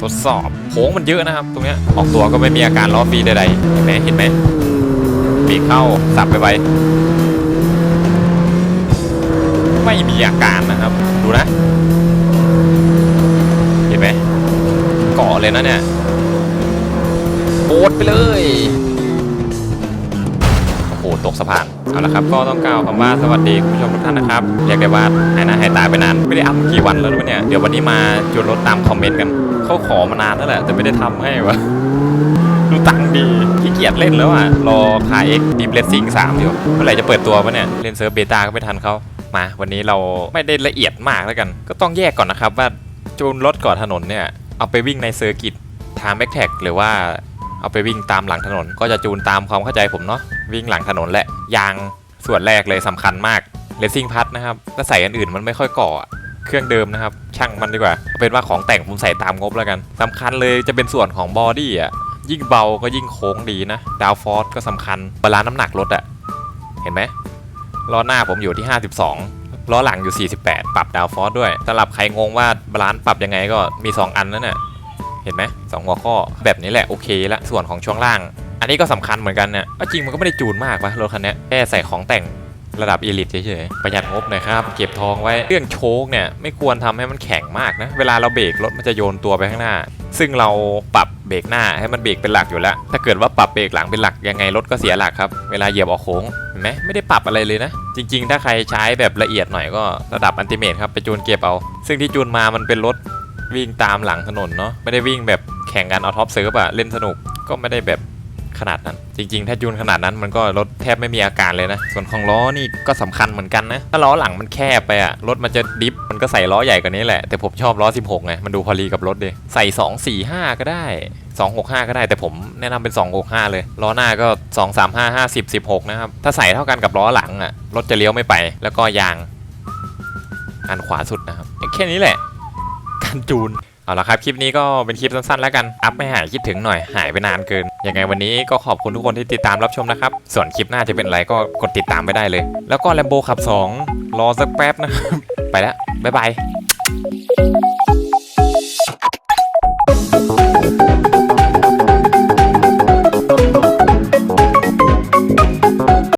ทดสอบโค้งมันเยอะนะครับ ตรงเนี้ยออกตัวก็ไม่มีอาการล้อฟรีใดๆเห็นไหมเห็นไหมปีเข้าสับไปไปไม่มีอาการนะครับ ดูนะ เห็นไหมเกาะเลยนะเนี่ยโบดไปเลย ตกสะพาน เอาละครับ ก็ต้องกล่าวคำว่าสวัสดีคุณผู้ชมทุกท่านนะครับเรียกได้ว่าหายหน้าหายตาไปนาน ไม่ได้อัพกี่วันแล้วนะเนี่ย เดี๋ยววันนี้มาจูนรถตามคอมเมนต์กัน เขาขอมานานแล้วแหละ แต่ไม่ได้ทำให้วะดูตังค์ดีขี้เกียจเล่นแล้วอะ รอคายเอ็กดีเลสซิ่งสามอยู่เมื่อไหร่จะเปิดตัววะเนี่ยเล่นเซิร์ฟเบต้าก็ไม่ทันเขามา วันนี้เราไม่ได้ละเอียดมากแล้วกัน ก็ต้องแยกก่อนนะครับว่าจูนรถก่อนถนนเนี่ยเอาไปวิ่งในเซอร์กิตทางแบ็กแท็กหรือว่าเอาไปวิ่งตามหลังถนนก็จะจูนตามความเข้าใจผมเนาะ วิ่งหลังถนนแหละ ยางส่วนแรกเลยสำคัญมากเลสซิ่งพัดนะครับถ้าใส่อันอื่นมันไม่ค่อยก่ออะเครื่องเดิมนะครับ ช่างมันดีกว่าเป็นว่าของแต่งผมใส่ตามงบแล้วกันสำคัญเลยจะเป็นส่วนของบอดี้อะยิ่งเบาก็ยิ่งโค้งดีนะดาวฟอร์สก็สำคัญบาลานซ์น้ำหนักรถอะเห็นไหมล้อหน้าผมอยู่ที่ 52ล้อหลังอยู่ 48 ปรับดาวฟอร์สด้วยสำหรับใครงงว่าบาลานซ์ปรับยังไงก็มี 2 อันนั่นน่ะเห็นไหมสองหัวข้อแบบนี้แหละโอเคละส่วนของช่วงล่าง อันนี้ก็สำคัญเหมือนกันเนี่ยเอาจริงมันก็ไม่ได้จูนมากปะรถคันนี้แค่ใส่ของแต่งระดับเอลิทเฉยๆ ประหยัดงบหน่อยครับ เก็บทองไว้เรื่องโชคเนี่ย ไม่ควรทำให้มันแข็งมากนะ เวลาเราเบรกรถมันจะโยนตัวไปข้างหน้า ซึ่งเราปรับเบรกหน้าให้มันเบรกเป็นหลักอยู่แล้ว ถ้าเกิดว่าปรับเบรกหลังเป็นหลักยังไงรถก็เสียหลักครับ เวลาเหยียบออกโค้งเห็นไหมไม่ได้ปรับอะไรเลยนะ จริง ๆ ถ้าใครใช้แบบละเอียดหน่อยก็ระดับอันติเมทครับไปจูนเก็บเอา ซึ่งที่จูนมามันเป็นรถวิ่งตามหลังถนนเนาะไม่ได้วิ่งแบบแข่งกันเอาท็อปเซิร์ฟอะเล่นสนุกก็ไม่ได้แบบ ขนาดนั้น จริง ๆ ถ้าจูนขนาดนั้นมันก็รถแทบไม่มีอาการเลยนะ ส่วนของล้อนี่ก็สำคัญเหมือนกันนะ ถ้าล้อหลังมันแคบไปอะรถมันจะดิฟมันก็ใส่ล้อใหญ่กว่านี้แหละ แต่ผมชอบล้อ 16ไงมันดูพอดีกับรถดิใส่ 2 4 5 ก็ได้ 265 ก็ได้แต่ผมแนะนำเป็น 265 เลยล้อหน้าก็ 2 3 5 50 16 นะครับถ้าใส่เท่ากันกับล้อหลังอะรถจะเลี้ยวไม่ไป แล้วก็ยางอันขวาสุดนะครับแค่นี้แหละการจูน เอาละครับ คลิปนี้ก็เป็นคลิปสั้นๆแล้วกัน อัพไม่หายคิดถึงหน่อย หายไปนานเกิน ยังไงวันนี้ก็ขอบคุณทุกคนที่ติดตามรับชมนะครับ ส่วนคลิปหน้าจะเป็นอะไรก็กดติดตามไปได้เลย แล้วก็แลมโบขับ 2 รอสักแป๊บนะครับ ไปแล้ว บ๊ายบาย